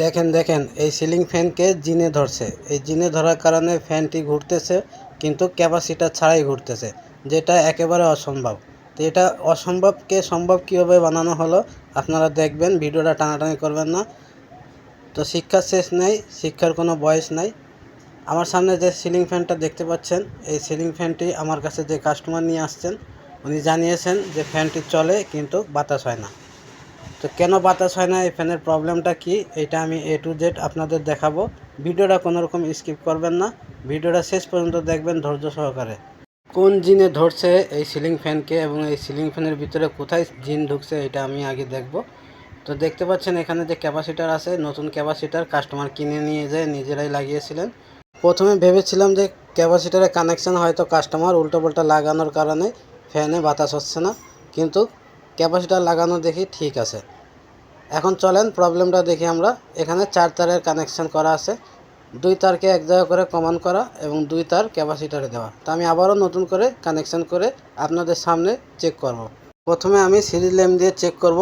দেখেন দেখেন, এই সিলিং ফ্যানকে জিনে ধরছে। এই জিনে ধরার কারণে ফ্যানটি ঘুরতেছে, কিন্তু ক্যাপাসিটার ছাড়াই ঘুরতেছে, যেটা একেবারে অসম্ভব। তো এটা অসম্ভবকে সম্ভব কীভাবে বানানো হলো, আপনারা দেখবেন, ভিডিওটা টানাটানি করবেন না। তো শিক্ষার শেষ নেই, শিক্ষার কোনো বয়স নাই। আমার সামনে যে সিলিং ফ্যানটা দেখতে পাচ্ছেন, এই সিলিং ফ্যানটি আমার কাছে যে কাস্টমার নিয়ে আসছেন, উনি জানিয়েছেন যে ফ্যানটি চলে, কিন্তু বাতাস হয় না। তো কেন বাতাস হয় না? এই ফ্যানের প্রবলেমটা কি? এটা আমি এ টু জেড আপনাদের দেখাবো। ভিডিওটা কোনো রকম স্কিপ করবেন না। ভিডিওটা শেষ পর্যন্ত দেখবেন ধৈর্য সহকারে। কোন জিনে ধরছে এই সিলিং ফ্যানকে এবং এই সিলিং ফ্যানের ভিতরে কোথায় জিন ঢুকছে এটা আমি আগে দেখব। তো দেখতে পাচ্ছেন এখানে যে ক্যাপাসিটার আছে, নতুন ক্যাপাসিটার কাস্টমার কিনে নিয়ে যায়, নিজেরাই লাগিয়েছিলেন। প্রথমে ভেবেছিলাম যে ক্যাপাসিটারে কানেকশান হয়তো কাস্টমার উল্টোপাল্টা লাগানোর কারণে ফ্যানে বাতাস হচ্ছে না। কিন্তু ক্যাপাসিটার লাগানো দেখি ঠিক আছে। এখন চলেন প্রবলেমটা দেখি আমরা। এখানে চার তারের কানেকশন করা আছে। দুই তারকে এক জায়গা করে কমান করা এবং দুই তার ক্যাপাসিটারে দেওয়া। তো আমি আবারও নতুন করে কানেকশন করে আপনাদের সামনে চেক করব। প্রথমে আমি সিরিজ ল্যাম্প দিয়ে চেক করব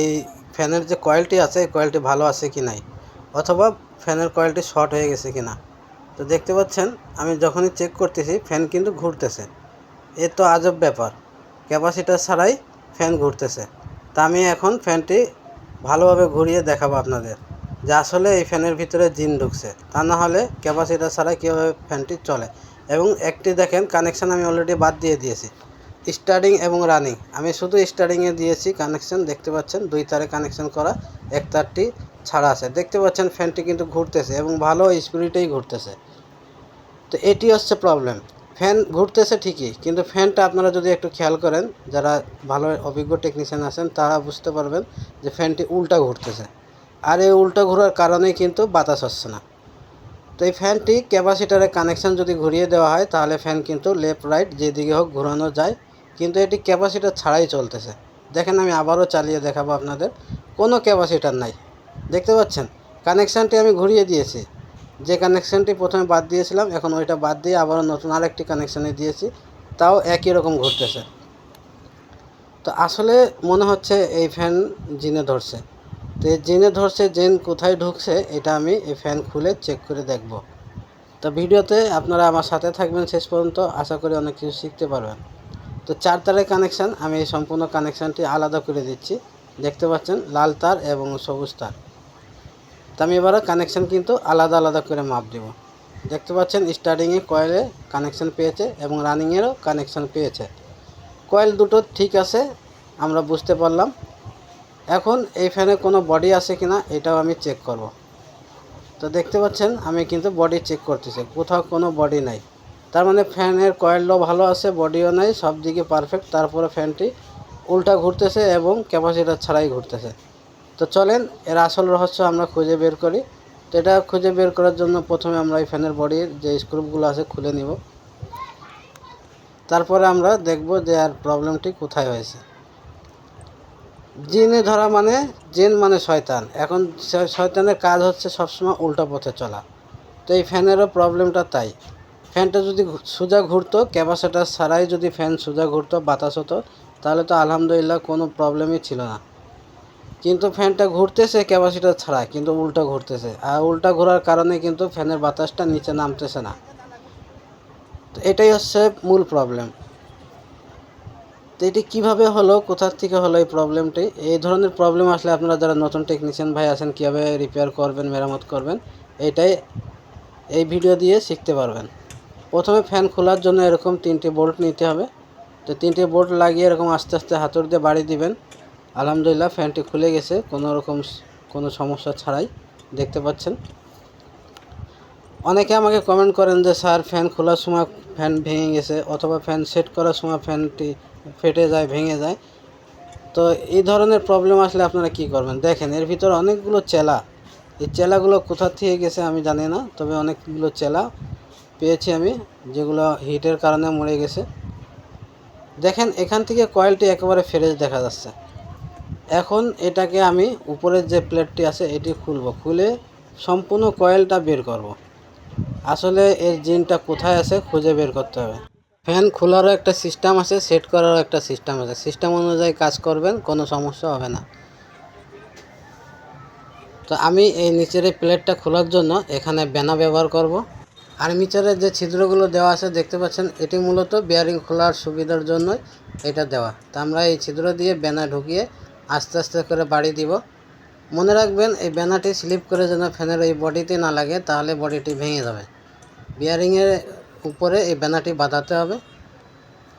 এই ফ্যানের যে কয়েলটি আছে, এই কয়েলটি ভালো আছে কি নাই? অথবা ফ্যানের কয়েলটি শর্ট হয়ে গেছে কি না তো দেখতে পাচ্ছেন, আমি যখনই চেক করতেছি, ফ্যান কিন্তু ঘুরতেছে। এ তো আজব ব্যাপার। ক্যাপাসিটার ছাড়াই ফ্যান ঘুরতেছে। তা আমি এখন ফ্যানটি ভালোভাবে ঘুরিয়ে দেখাবো আপনাদের। যে আসলে এই ফ্যানের ভিতরে জিন ঢুকছে, তা না হলে ক্যাপাসিটার ছাড়া কীভাবে ফ্যানটি চলে। এবং একটি দেখেন, কানেকশান আমি অলরেডি বাদ দিয়ে দিয়েছি। স্টার্টিং এবং রানিং, আমি শুধু স্টার্টিংয়ে দিয়েছি কানেকশন, দেখতে পাচ্ছেন দুই তারে কানেকশন করা, এক তারটি ছাড়া আছে। দেখতে পাচ্ছেন ফ্যানটি কিন্তু ঘুরতেছে এবং ভালো স্পিরিটেই ঘুরতেছে। তো এটি হচ্ছে প্রবলেম ফ্যান ঘুরতেছে ঠিকই, কিন্তু ফ্যানটা আপনারা যদি একটু খেয়াল করেন, যারা ভালো অভিজ্ঞ টেকনিশিয়ান আছেন, তারা বুঝতে পারবেন যে ফ্যানটি উল্টা ঘুরতেছে। আর এই উল্টা ঘোরার কারণেই কিন্তু বাতাস হচ্ছে না। তো এই ফ্যানটি ক্যাপাসিটারে কানেকশান যদি ঘুরিয়ে দেওয়া হয়, তাহলে ফ্যান কিন্তু লেফট রাইট যেদিকে হোক ঘোরানো যায়, কিন্তু এটি ক্যাপাসিটার ছাড়াই চলতেছে। দেখেন আমি আবারও চালিয়ে দেখাবো আপনাদের। কোনো ক্যাপাসিটার নাই। দেখতে পাচ্ছেন? কানেকশানটি আমি ঘুরিয়ে দিয়েছি। যে কানেকশানটি প্রথমে বাদ দিয়েছিলাম, এখন ওইটা বাদ দিয়ে আবারও নতুন আরেকটি কানেকশানে দিয়েছি। তাও একই রকম ঘুরতেছে তো আসলে মনে হচ্ছে এই ফ্যান জিনে ধরছে। তো এই জিনে ধরছে জেন কোথায় ঢুকছে, এটা আমি এই ফ্যান খুলে চেক করে দেখব। তো ভিডিওতে আপনারা আমার সাথে থাকবেন শেষ পর্যন্ত, আশা করি অনেক কিছু শিখতে পারবেন। তো চার তারের কানেকশান আমি এই সম্পূর্ণ কানেকশানটি আলাদা করে দিচ্ছি। দেখতে পাচ্ছেন, লাল তার এবং সবুজ তার। তো আমি এবারে কানেকশান কিন্তু আলাদা আলাদা করে মাপ দেব। দেখতে পাচ্ছেন স্টার্টিংয়ে কয়েলে কানেকশান পেয়েছে এবং রানিংয়েরও কানেকশান পেয়েছে। কয়েল দুটো ঠিক আছে, আমরা বুঝতে পারলাম। এখন এই ফ্যানে কোনো বডি আছে কি না এটাও আমি চেক করব। তো দেখতে পাচ্ছেন আমি কিন্তু বডি চেক করতেছি, কোথাও কোনো বডি নাই। তার মানে ফ্যানের কয়েলও ভালো আছে বডিও নাই সব দিকে পারফেক্ট তারপরে ফ্যানটি উল্টা ঘুরতেছে এবং ক্যাপাসিটার ছাড়াই ঘুরতেছে। তো চলেন, এর আসল রহস্য আমরা খুঁজে বের করি। তো এটা খুঁজে বের করার জন্য প্রথমে আমরা এই ফ্যানের বডির যে স্ক্রুপগুলো আছে খুলে নিব। তারপরে আমরা দেখব যে আর প্রবলেমটি কোথায় হয়েছে। জিনে ধরা মানে জেন মানে শয়তান। এখন শয়তানের কাজ হচ্ছে সবসময় উল্টা পথে চলা। তো এই ফ্যানেরও প্রবলেমটা তাই। ফ্যানটা যদি সোজা ঘুরতো, ক্যাপাসিটার ছাড়াই যদি ফ্যান সোজা ঘুরতো, বাতাস হতো, তাহলে তো আলহামদুলিল্লাহ কোনো প্রবলেমই ছিল না। কিন্তু ফ্যানটা ঘুরতেছে ক্যাপাসিটার ছাড়া কিন্তু উল্টা ঘুরতেছে। আর উল্টা ঘোরার কারণে কিন্তু ফ্যানের বাতাসটা নিচে নামতেছে না। তো এটাই হচ্ছে মূল প্রবলেম তো এটি কীভাবে হলো, কোথার থেকে হলো এই প্রবলেমটি এই ধরনের প্রবলেম আসলে আপনারা যারা নতুন টেকনিশিয়ান ভাই আছেন, কীভাবে রিপেয়ার করবেন, মেরামত করবেন, এটাই এই ভিডিও দিয়ে শিখতে পারবেন। প্রথমে ফ্যান খোলার জন্য এরকম তিনটি বোল্ট নিতে হবে। তো তিনটি বোল্ট লাগিয়ে এরকম আস্তে আস্তে হাতুড় দিয়ে বাড়ি দিবেন। আলহামদুলিল্লাহ ফ্যানটি খুলে গেছে, কোনো রকম কোনো সমস্যা ছাড়াই দেখতে পাচ্ছেন। অনেকে আমাকে কমেন্ট করেন যে, স্যার, ফ্যান খোলার সময় ফ্যান ভেঙে গেছে অথবা ফ্যান সেট করার সময় ফ্যানটি ফেটে যায়, ভেঙে যায়। তো এই ধরনের প্রবলেম আসলে আপনারা কি করবেন? দেখেন, এর ভিতরে অনেকগুলো চেলা। এই চেলাগুলো কোথা থেকে গেছে আমি জানি না, তবে অনেকগুলো চেলা পেয়েছি আমি, যেগুলো হিটের কারণে মরে গেছে। দেখেন, এখান থেকে কয়েলটি একেবারে ফ্রেশ দেখা যাচ্ছে। এখন এটাকে আমি উপরের যে প্লেটটি আছে এটি খুলব। খুলে সম্পূর্ণ কয়েলটা বের করব। আসলে এর জিনটা কোথায় আছে খুঁজে বের করতে হবে। ফ্যান খোলারও একটা সিস্টেম আছে, সেট করারও একটা সিস্টেম আছে। সিস্টেম অনুযায়ী কাজ করবেন, কোনো সমস্যা হবে না। তো আমি এই নিচের এই প্লেটটা খোলার জন্য এখানে বেনা ব্যবহার করব। আর্মিচারের যে ছিদ্রগুলো দেওয়া আছে, দেখতে পাচ্ছেন, এটি মূলত বেয়ারিং খোলার সুবিধার জন্যই এটা দেওয়া। তো আমরা এই ছিদ্র দিয়ে বেনা ঢুকিয়ে আস্তে আস্তে করে বাড়ি দিব। মনে রাখবেন, এই ব্যানারটি স্লিপ করে যেন ফ্যানের এই বডিতে না লাগে, তাহলে বডিটি ভেঙে যাবে। বিয়ারিংয়ের উপরে এই ব্যানারটি বাঁধাতে হবে।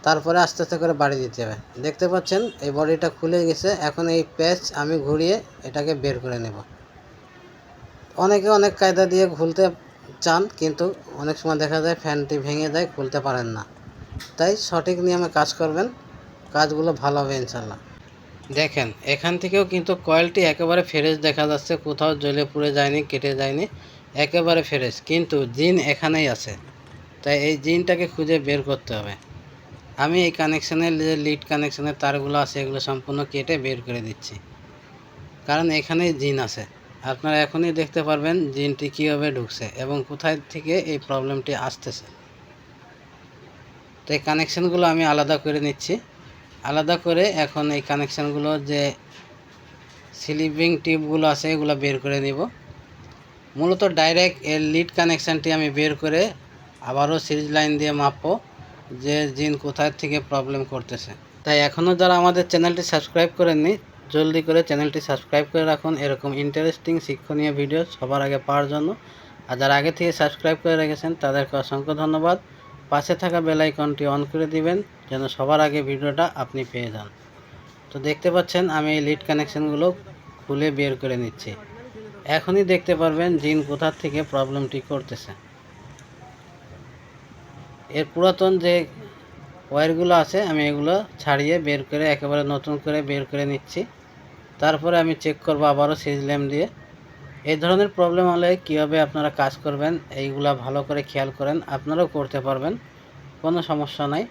তারপরে আস্তে আস্তে করে বাড়ি দিতে হবে। দেখতে পাচ্ছেন, এই বডিটা খুলে গেছে। এখন এই প্যাচ আমি ঘুরিয়ে এটাকে বের করে নেব। অনেকে অনেক কায়দা দিয়ে খুলতে চান, কিন্তু অনেক সময় দেখা যায় ফ্যানটি ভেঙে যায়, খুলতে পারেন না। তাই সঠিক নিয়মে কাজ করবেন। কাজগুলো ভালো হবে ইনশাল্লাহ দেখেন, এখান থেকেও কিন্তু কয়েলটি একেবারে ফ্রেশ দেখা যাচ্ছে। কোথাও জ্বলে পুড়ে যায়নি, কেটে যায়নি, একেবারে ফ্রেশ। কিন্তু জিন এখানেই আছে। তাই এই জিনটাকে খুঁজে বের করতে হবে। আমি এই কানেকশানের যে লিড কানেকশানের তারগুলো আছে, এগুলো সম্পূর্ণ কেটে বের করে দিচ্ছি। কারণ এখানেই জিন আছে। আপনারা এখনই দেখতে পারবেন জিনটি কীভাবে ঢুকছে এবং কোথায় থেকে এই প্রবলেমটি আসতেছে। তো এই কানেকশানগুলো আমি আলাদা করে নিচ্ছি। আলাদা করে এখন এই কানেকশানগুলো যে স্লিপিং টিউবগুলো আছে, এগুলো বের করে নিব। মূলত ডাইরেক্ট এর লিড কানেকশানটি আমি বের করে আবারও সিরিজ লাইন দিয়ে মাপবো যে জিন কোথায় থেকে প্রবলেম করতেছে। তাই এখনও যারা আমাদের চ্যানেলটি সাবস্ক্রাইব করেননি, জলদি করে চ্যানেলটি সাবস্ক্রাইব করে রাখুন। এরকম ইন্টারেস্টিং, শিক্ষণীয় ভিডিও সবার আগে পাওয়ার জন্য। আর যারা আগে থেকে সাবস্ক্রাইব করে রেখেছেন, তাদেরকে অসংখ্য ধন্যবাদ। পাশে থাকা বেল আইকনটি অন করে দিবেন। যেন সবার আগে ভিডিওটা আপনি পেয়ে যান। তো দেখতে পাচ্ছেন, আমি এই লিড কানেকশানগুলো খুলে বের করে নিচ্ছি। এখনই দেখতে পারবেন জিন কোথার থেকে প্রবলেমটি করতেছে। এর পুরাতন যে ওয়্যারগুলো আছে, আমি এগুলো ছাড়িয়ে বের করে, একেবারে নতুন করে বের করে নিচ্ছি। তারপরে আমি চেক করব আবারও সিরিজ ল্যাম্প দিয়ে। এই ধরনের প্রবলেম হলে কীভাবে আপনারা কাজ করবেন, এইগুলা ভালো করে খেয়াল করেন, আপনারাও করতে পারবেন, কোনো সমস্যা নাই।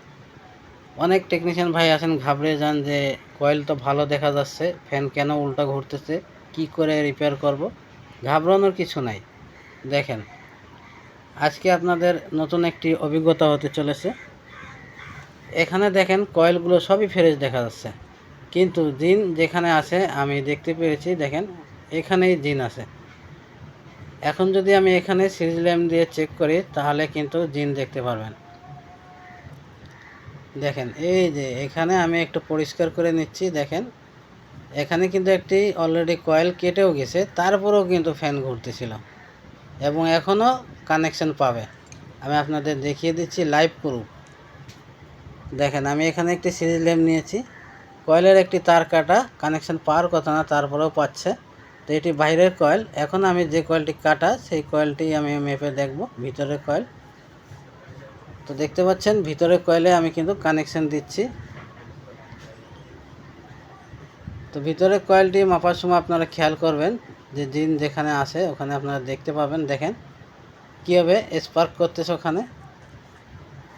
অনেক টেকনিশিয়ান ভাই আছেন, ঘাবড়ে যান যে কয়েল তো ভালো দেখা যাচ্ছে ফ্যান কেন উল্টা ঘুরতেছে, কি করে রিপেয়ার করব? ঘাবড়ানোর কিছু নাই। দেখেন, আজকে আপনাদের নতুন একটি অভিজ্ঞতা হতে চলেছে। এখানে দেখেন কয়েলগুলো সবই ফ্রেশ দেখা যাচ্ছে। কিন্তু জিন যেখানে আছে, আমি দেখতে পেরেছি, দেখেন এখানেই জিন আছে। এখন যদি আমি এখানে সিরিজ ল্যাম্প দিয়ে চেক করি, তাহলে কিন্তু জিন দেখতে পারবেন। দেখেন, এই যে এখানে আমি একটু পরিষ্কার করে নিচ্ছি, দেখেন। এখানে কিন্তু একটি অলরেডি কয়েল কেটেও গেছে, তারপরেও কিন্তু ফ্যান ঘুরতেছিল এবং এখনও কানেকশন পাবে। আমি আপনাদের দেখিয়ে দিচ্ছি লাইভ প্রুফ দেখেন, আমি এখানে একটি সিরিজ ল্যাম্প নিয়েছি। কয়েলের একটি তার কাটা কানেকশন পাওয়ার কথা না, তারপরেও পাচ্ছে। তো এটি বাইরের কয়েল এখন আমি যে কয়েলটি কাটা, সেই কয়েলটি আমি মেপে দেখব, ভিতরের কয়েল তো দেখতে পাচ্ছেন ভিতরের কয়েলে আমি কিন্তু কানেকশন দিচ্ছি। তো ভিতরের কয়েলটি মাপার সময় আপনারা খেয়াল করবেন যে জিন যেখানে আসে ওখানে আপনারা দেখতে পাবেন, দেখেন কীভাবে স্পার্ক করতেছে ওখানে।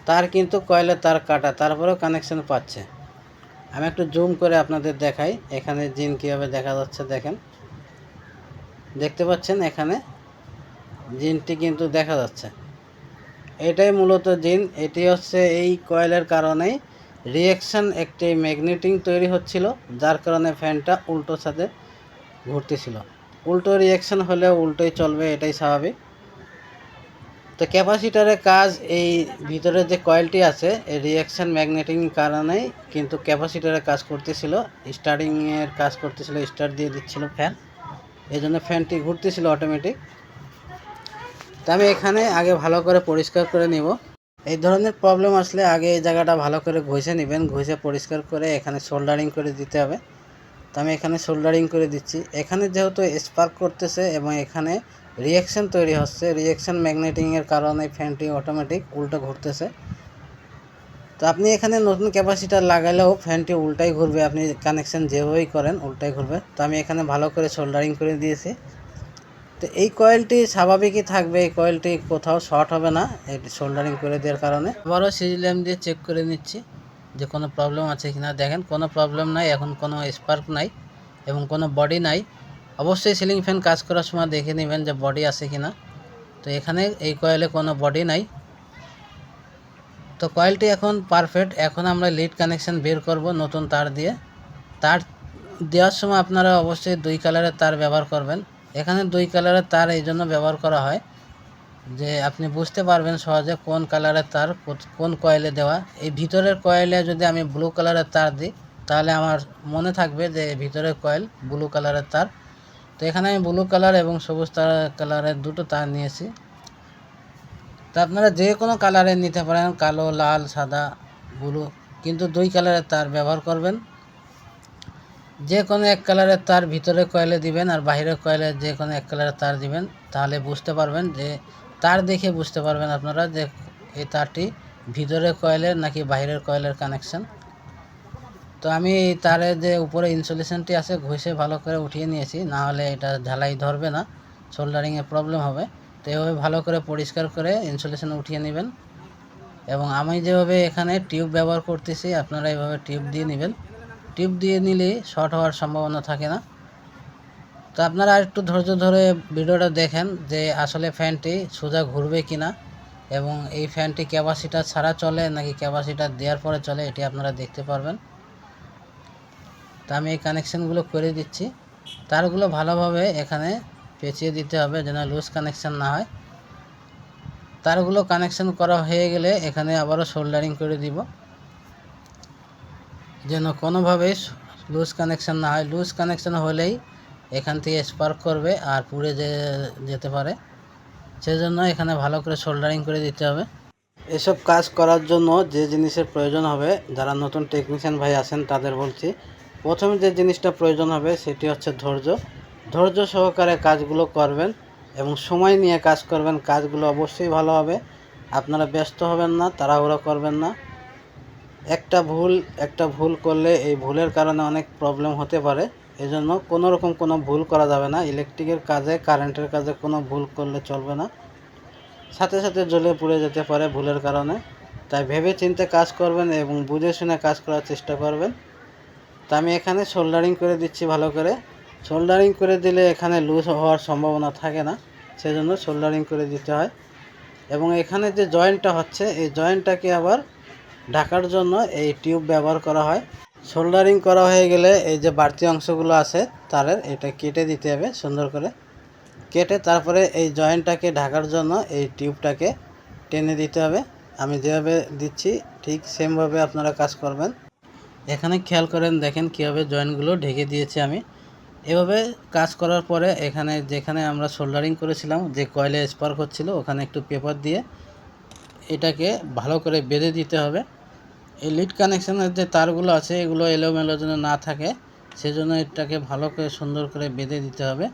তার কিন্তু কয়েলে তার কাটা, তারপরেও কানেকশন পাচ্ছে। আমি একটু জুম করে আপনাদের দেখাই, এখানে জিন কীভাবে দেখা যাচ্ছে, দেখেন। দেখতে পাচ্ছেন এখানে জিনটি কিন্তু দেখা যাচ্ছে। এটাই মূলত জিন, এটি হচ্ছে এই কয়েলের কারণেই রিয়াকশান একটি ম্যাগনেটিং তৈরি হচ্ছিল, যার কারণে ফ্যানটা উল্টো সাথে ঘুরতেছিল। উল্টো রিয়াকশান হলে উল্টোই চলবে, এটাই স্বাভাবিক। তো ক্যাপাসিটারের কাজ এই ভিতরে যে কয়েলটি আছে, এই রিয়াকশান ম্যাগনেটিং কারণেই কিন্তু ক্যাপাসিটারের কাজ করতেছিল স্টার্টিংয়ের কাজ করতেছিল স্টার্ট দিয়ে দিচ্ছিল ফ্যান এই জন্য ফ্যানটি ঘুরতেছিল অটোমেটিক তো আমি এখানে আগে ভালো করে পরিষ্কার করে নিব। এই ধরনের প্রবলেম আসলে আগে এই জায়গাটা ভালো করে ঘষে নেবেন, ঘষে পরিষ্কার করে এখানে সোল্ডারিং করে দিতে হবে। তো আমি এখানে সোল্ডারিং করে দিচ্ছি। এখানে যেহেতু স্পার্ক করতেছে এবং এখানে রিয়াকশান তৈরি হচ্ছে রিয়াকশান ম্যাগনেটিংয়ের কারণে ফ্যানটি অটোমেটিক উল্টো ঘুরতেছে। তো আপনি এখানে নতুন ক্যাপাসিটার লাগালেও ফ্যানটি উল্টাই ঘুরবে। আপনি কানেকশান যেভাবেই করেন, উল্টাই ঘুরবে। তো আমি এখানে ভালো করে সোল্ডারিং করে দিয়েছি। তো এই কয়েলটি স্বাভাবিকই থাকবে, এই কয়েলটি কোথাও শর্ট হবে না, এটি সোল্ডারিং করে দেওয়ার কারণে। আবারও সিজি ল্যাম্প দিয়ে চেক করে নিচ্ছি যে কোনো প্রবলেম আছে কি না দেখেন, কোনো প্রবলেম নাই, এখন কোনো স্পার্ক নাই এবং কোনো বডি নাই। অবশ্যই সিলিং ফ্যান কাজ করার সময় দেখে নেবেন যে বডি আছে কি না তো এখানে এই কয়েলে কোনো বডি নাই। তো কয়েলটি এখন পারফেক্ট এখন আমরা লিড কানেকশান বের করব নতুন তার দিয়ে। তার দেওয়ার সময় আপনারা অবশ্যই দুই কালারের তার ব্যবহার করবেন। এখানে দুই কালারের তার এই জন্য ব্যবহার করা হয়। যে আপনি বুঝতে পারবেন সহজে কোন কালারের তার, কোন কয়েলে দেওয়া। এই ভিতরের কয়েলে যদি আমি ব্লু কালারের তার দিই, তাহলে আমার মনে থাকবে যে ভিতরের কয়েল ব্লু কালারের তার। তো এখানে আমি ব্লু কালার এবং সবুজ তার কালারের দুটো তার নিয়েছি। তো আপনারা যে কোনো কালারের নিতে পারেন, কালো, লাল, সাদা ব্লু কিন্তু দুই কালারের তার ব্যবহার করবেন। যে কোনো এক কালারের তার ভিতরে কয়েলে দিবেন আর বাইরের কয়েলে যে কোনো এক কালারের তার দিবেন, তাহলে বুঝতে পারবেন যে তার দেখে বুঝতে পারবেন আপনারা যে এই তারটি ভিতরে কয়েলের নাকি বাইরের কয়েলের কানেকশন তো আমি তারের যে উপরে ইনসুলেশনটি আছে, ঘষে ভালো করে উঠিয়ে নিয়েছি, না হলে এটা ঝালাই ধরবে না সোল্ডারিংয়ে প্রবলেম হবে। তো এভাবে ভালো করে পরিষ্কার করে ইনসুলেশন উঠিয়ে নেবেন। এবং আমি যেভাবে এখানে টিউব ব্যবহার করতেছি, আপনারা এভাবে টিউব দিয়ে নেবেন। টিউব দিয়ে নিলে শর্ট হওয়ার সম্ভাবনা থাকে না। তো আপনারা একটু ধৈর্য ধরে ভিডিওটা দেখেন যে আসলে ফ্যানটি সোজা ঘুরবে কি না এবং এই ফ্যানটি ক্যাপাসিটার ছাড়া চলে নাকি ক্যাপাসিটার দেওয়ার পরে চলে এটি আপনারা দেখতে পারবেন। তো আমি এই কানেকশানগুলো করে দিচ্ছি। তারগুলো ভালোভাবে এখানে পেঁচিয়ে দিতে হবে যেন লুজ কানেকশান না হয়। তারগুলো কানেকশান করা হয়ে গেলে এখানে আবারও সোল্ডারিং করে দিব। যেন কোনোভাবে লুজ কানেকশান না হয়। লুজ কানেকশান হলেই এখান থেকে স্পার্ক করবে আর পুড়ে যেতে পারে। সেজন্য এখানে ভালো করে সোল্ডারিং করে দিতে হবে। এসব কাজ করার জন্য যে জিনিসের প্রয়োজন হবে, যারা নতুন টেকনিশিয়ান ভাই আছেন তাদের বলছি, প্রথমে যে জিনিসটা প্রয়োজন হবে সেটি হচ্ছে ধৈর্য। ধৈর্য সহকারে কাজগুলো করবেন এবং সময় নিয়ে কাজ করবেন। কাজগুলো অবশ্যই ভালো হবে। আপনারা ব্যস্ত হবেন না, তাড়াহুড়ো করবেন না। একটা ভুল একটা ভুল করলে এই ভুলের কারণে অনেক প্রবলেম হতে পারে। এজন্য কোনো রকম কোনো ভুল করা যাবে না। ইলেকট্রিকের কাজে, কারেন্টের কাজে কোনো ভুল করলে চলবে না। সাথে সাথে জ্বলে পুড়ে যেতে পারে ভুলের কারণে। তাই ভেবে চিন্তে কাজ করবেন এবং বুঝে শুনে কাজ করার চেষ্টা করবেন। তা আমি এখানে সোল্ডারিং করে দিচ্ছি ভালো করে। সোল্ডারিং করে দিলে এখানে লুজ হওয়ার সম্ভাবনা থাকে না। সেজন্য সোল্ডারিং করে দিতে হয়। এবং এখানে যে জয়েন্টটা হচ্ছে, এই জয়েন্টটাকে আবার ঢাকার জন্য এই টিউব ব্যবহার করা হয়। সোল্ডারিং করা হয়ে গেলে এই যে বাড়তি অংশগুলো আছে, তারের এটা কেটে দিতে হবে সুন্দর করে। কেটে তারপরে এই জয়েন্টটাকে ঢাকার জন্য এই টিউবটাকে টেনে দিতে হবে। আমি যেভাবে দিচ্ছি ঠিক সেমভাবে আপনারা কাজ করবেন। এখানে খেয়াল করেন, দেখেন কীভাবে জয়েন্টগুলো ঢেকে দিয়েছি আমি। এভাবে কাজ করার পরে এখানে যেখানে আমরা সোল্ডারিং করেছিলাম, যে কয়লে স্পার্ক হচ্ছিল, ওখানে একটু পেপার দিয়ে এটাকে ভালো করে বেঁধে দিতে হবে। এই লিড কানেকশানের যে তারগুলো আছে, এগুলো এলোমেলো যেন না থাকে, সেজন্য এটাকে ভালো করে সুন্দর করে বেঁধে দিতে হবে।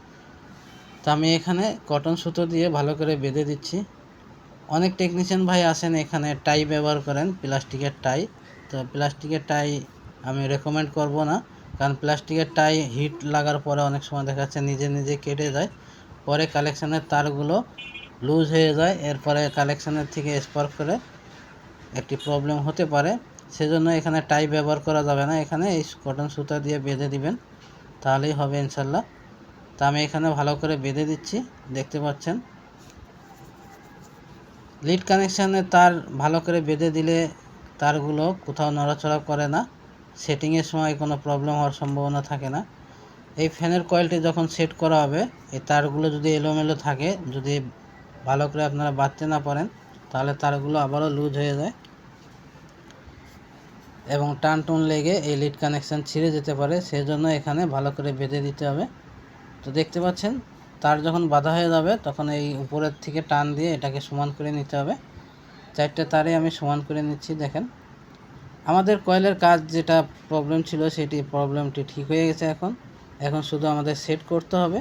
তো আমি এখানে কটন সুতো দিয়ে ভালো করে বেঁধে দিচ্ছি। অনেক টেকনিশিয়ান ভাই আসেন এখানে টাই ব্যবহার করেন, প্লাস্টিকের টাই তো প্লাস্টিকের টাই আমি রেকমেন্ড করব না, কারণ প্লাস্টিকের টাই হিট লাগার পরে অনেক সময় দেখা যাচ্ছে নিজে নিজে কেটে যায়। পরে কালেকশানের তারগুলো লুজ হয়ে যায়, এরপরে কালেকশানের থেকে স্পার্ক করে একটি প্রবলেম হতে পারে। সেজন্য এখানে টাই ব্যবহার করা যাবে না। এখানে এই কটন সুতা দিয়ে বেঁধে দিবেন, তাহলেই হবে ইনশাল্লাহ। তা আমি এখানে ভালো করে বেঁধে দিচ্ছি, দেখতে পাচ্ছেন। লিড কানেকশানের তার ভালো করে বেঁধে দিলে তারগুলো কোথাও নড়াচড়া করে না। সেটিংয়ের সময় কোনো প্রবলেম হওয়ার সম্ভাবনা থাকে না। এই ফ্যানের কয়েলটি যখন সেট করা হবে, এই তারগুলো যদি এলোমেলো থাকে, যদি ভালো করে আপনারা বাঁধতে না পারেন, তাহলে তারগুলো আবারও লুজ হয়ে যায়। এবং টান টুন লেগে এই লিড কানেকশান ছিঁড়ে যেতে পারে, সেজন্য এখানে ভালো করে বেঁধে দিতে হবে। তো দেখতে পাচ্ছেন, তার যখন বাঁধা হয়ে যাবে, তখন এই উপরের থেকে টান দিয়ে এটাকে সমান করে নিতে হবে। চারটে তারে আমি সমান করে নিচ্ছি, দেখেন। আমাদের কয়েলের কাজ যেটা প্রবলেম ছিল, সেটি প্রবলেমটি ঠিক হয়ে গেছে এখন। এখন শুধু আমাদের সেট করতে হবে।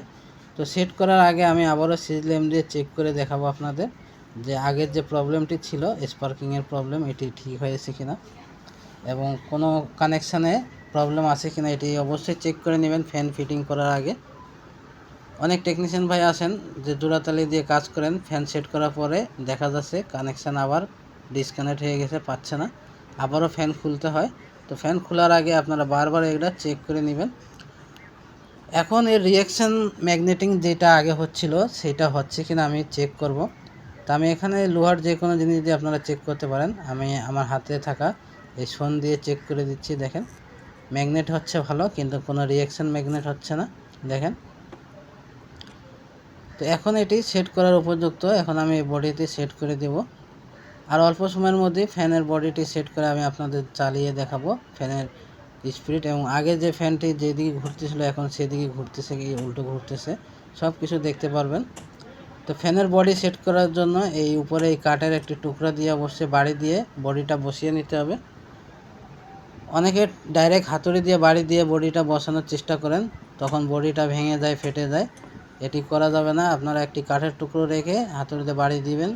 তো সেট করার আগে আমি আবারও সিজলেম দিয়ে চেক করে দেখাবো আপনাদের যে আগের যে প্রবলেমটি ছিল স্পার্কিংয়ের প্রবলেম এটি ঠিক হয়েছে কিনা এবং কোনো কানেকশানে প্রবলেম আছে কিনা এটি অবশ্যই চেক করে নেবেন ফ্যান ফিটিং করার আগে। অনেক টেকনিশিয়ান ভাই আসেন যে জোড়াতালি দিয়ে কাজ করেন ফ্যান সেট করার পরে দেখা যাচ্ছে কানেকশান আবার ডিসকানেক্ট হয়ে গেছে, পাচ্ছে না। আবারও ফ্যান খুলতে হয়। তো ফ্যান খোলার আগে আপনারা বারবার এটা চেক করে নেবেন। এখন এর রিয়াকশান ম্যাগনেটিং যেটা আগে হচ্ছিল, সেটা হচ্ছে কিনা আমি চেক করব। তা আমি এখানে লোহার যে কোনো জিনিস দিয়ে আপনারা চেক করতে পারেন। আমি আমার হাতে থাকা এই সোন দিয়ে চেক করে দিচ্ছি, দেখেন। ম্যাগনেট হচ্ছে ভালো, কিন্তু কোনো রিয়াকশান ম্যাগনেট হচ্ছে না, দেখেন। তো এখন এটি সেট করার উপযুক্ত। এখন আমি বডিতে সেট করে দেব। আর অল্প সময়ের মধ্যে ফ্যানের বডিটি সেট করে আমি আপনাদের চালিয়ে দেখাবো। ফ্যানের স্পিড এবং আগে যে ফ্যানটি যেদিকে ঘুরতেছিল, এখন সেদিকে ঘুরতেছে কি উল্টো ঘুরতেছে। সব কিছু দেখতে পারবেন। তো ফ্যানের বডি সেট করার জন্য এই উপরে এই কাঠের একটি টুকরা দিয়ে অবশ্যই বাড়ি দিয়ে বডিটা বসিয়ে নিতে হবে। অনেকে ডাইরেক্ট হাতুড়ি দিয়ে বাড়ি দিয়ে বডিটা বসানোর চেষ্টা করেন। তখন বডিটা ভেঙে যায়, ফেটে যায়। এটি করা যাবে না। আপনারা একটি কাঠের টুকরো রেখে হাতুড়িতে বাড়ি দিবেন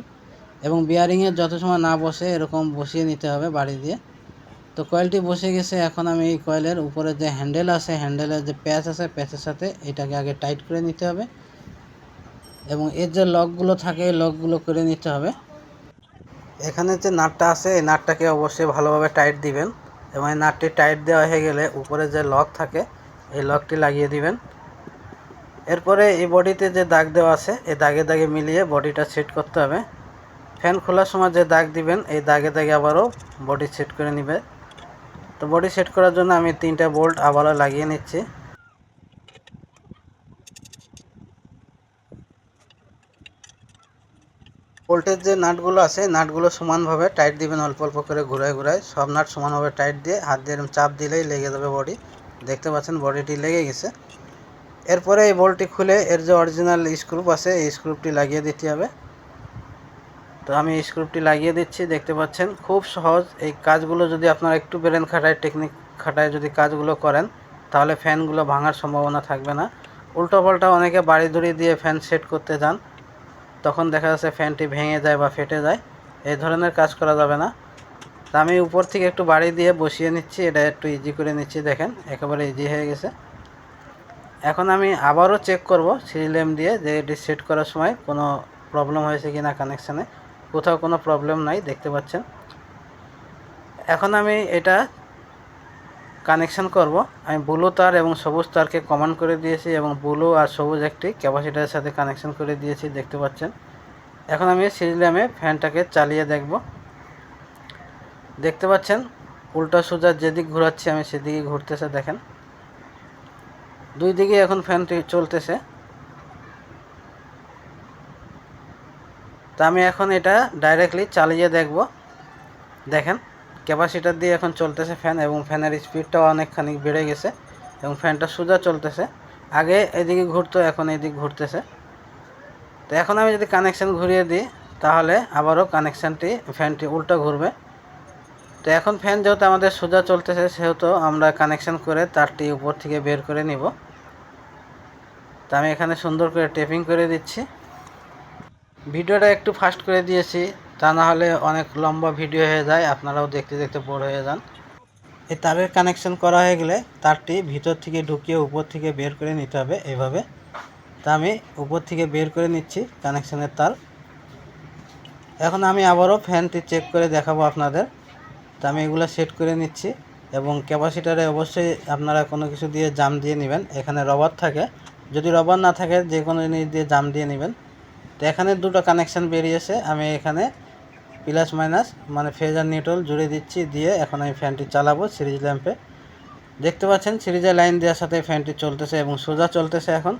এবং বিয়ারিংয়ের যত সময় না বসে এরকম বসিয়ে নিতে হবে বাড়ি দিয়ে। তো কয়েলটি বসে গেছে, এখন আমি এই কয়েলের উপরে যে হ্যান্ডেল আছে, হ্যান্ডেলের যে প্যাচ আছে, প্যাচের সাথে এটাকে আগে টাইট করে নিতে হবে এবং এর যে লকগুলো থাকে, এই লকগুলো করে নিতে হবে। এখানে যে নাটটা আছে, এই নাটটাকে অবশ্যই ভালোভাবে টাইট দিবেন এবং এই নাটটি টাইট দেওয়া হয়ে গেলে উপরে যে লক থাকে, এই লকটি লাগিয়ে দিবেন। এরপরে এই বডিতে যে দাগ দেওয়া আছে, এই দাগে দাগে মিলিয়ে বডিটা সেট করতে হবে। ফ্যান খোলার সময় যে দাগ দিবেন, এই দাগে দাগে আবারও বডি সেট করে নেবে। তো বডি সেট করার জন্য আমি তিনটা বোল্ট আবারও লাগিয়ে নিচ্ছি। বোল্টের যে নাটগুলো আছে, নাটগুলো সমানভাবে টাইট দিবেন, অল্প অল্প করে ঘুরায় ঘুরায়। সব নাট সমানভাবে টাইট দিয়ে হাত দিয়ে চাপ দিলেই লেগে যাবে বডি দেখতে পাচ্ছেন বডিটি লেগে গেছে। এরপরে এই বোল্টটি খুলে এর যে অরিজিনাল স্ক্রুপ আছে, এই স্ক্রুপটি লাগিয়ে দিতে হবে। তো আমি স্ক্রুপটি লাগিয়ে দিচ্ছি, দেখতে পাচ্ছেন। খুব সহজ, এই কাজগুলো যদি আপনারা একটু ব্রেন খাটায় টেকনিক খাটায় যদি কাজগুলো করেন, তাহলে ফ্যানগুলো ভাঙার সম্ভাবনা থাকবে না। উল্টো পাল্টা অনেকে বাড়ি দড়ি দিয়ে ফ্যান সেট করতে যান, তখন দেখা যাচ্ছে ফ্যানটি ভেঙে যায় বা ফেটে যায়। এই ধরনের কাজ করা যাবে না। তা আমি উপর থেকে একটু বাড়ি দিয়ে বসিয়ে নিচ্ছি, এটা একটু ইজি করে নিচ্ছি, দেখেন, একেবারে ইজি হয়ে গেছে। এখন আমি আবারও চেক করব সিরিলেম দিয়ে যে এটি সেট করার সময় কোনো প্রবলেম হয়েছে কি না কানেকশানে কোথাও কোনো প্রবলেম নাই, দেখতে পাচ্ছেন। এখন আমি এটা কানেকশন করব। আমি ব্লু তার এবং সবুজ তারকে কমান্ড করে দিয়েছি এবং ব্লু আর সবুজ একটি ক্যাপাসিটারের সাথে কানেকশন করে দিয়েছি, দেখতে পাচ্ছেন। এখন আমি সিরিলামে ফ্যানটাকে চালিয়ে দেখব। দেখতে পাচ্ছেন, উল্টা সোজা যেদিক ঘোরাচ্ছি আমি সেদিকে ঘুরতেছে, দেখেন। দুই দিকে এখন ফ্যানটি চলতেছে। তা আমি এখন এটা ডাইরেক্টলি চালিয়ে দেখব। দেখেন ক্যাপাসিটার দিয়ে এখন চলতেছে ফ্যান এবং ফ্যানের স্পিডটাও অনেকখানি বেড়ে গেছে এবং ফ্যানটা সোজা চলতেছে। আগে এদিকে ঘুরতো, এখন এদিক ঘুরতেছে। তো এখন আমি যদি কানেকশান ঘুরিয়ে দিই, তাহলে আবারও কানেকশানটি ফ্যানটি উল্টো ঘুরবে। তো এখন ফ্যান যেহেতু আমাদের সোজা চলতেছে, সেহেতু আমরা কানেকশান করে তারটি উপর থেকে বের করে নিব। তো আমি এখানে সুন্দর করে টেপিং করে দিচ্ছি। ভিডিওটা একটু ফাস্ট করে দিয়েছি, তা না হলে অনেক লম্বা ভিডিও হয়ে যায়, আপনারাও দেখতে দেখতে বড় হয়ে যান। এই তারের কানেকশন করা হয়ে গেলে তারটি ভিতর থেকে ঢুকিয়ে উপর থেকে বের করে নিতে হবে এভাবে। তা আমি উপর থেকে বের করে নিচ্ছি কানেকশনের তার। এখন আমি আবারও ফ্যানটি চেক করে দেখাবো আপনাদের। তা আমি এগুলো সেট করে নিচ্ছি এবং ক্যাপাসিটারে অবশ্যই আপনারা কোনো কিছু দিয়ে জাম দিয়ে নেবেন। এখানে রবার থাকে। যদি রবার না থাকে যে কোনো জিনিস দিয়ে জাম দিয়ে নেবেন। এখানে দুটো কানেকশান বেরিয়েছে। আমি এখানে প্লাস মাইনাস মানে ফেজ আর নিউট্রাল জুড়ে দিচ্ছি, দিয়ে এখন আমি ফ্যানটি চালাবো সিরিজ ল্যাম্পে দেখতে পাচ্ছেন সিরিজের লাইন দেওয়ার সাথে ফ্যানটি চলতেছে এবং সোজা চলতেছে এখন।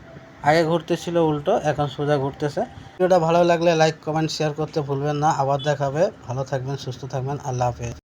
আগে ঘুরতেছিল উল্টো, এখন সোজা ঘুরতেছে। ভিডিওটা ভালো লাগলে লাইক কমেন্ট শেয়ার করতে ভুলবেন না। আবার দেখাবে। ভালো থাকবেন, সুস্থ থাকবেন। আল্লাহ হাফেজ।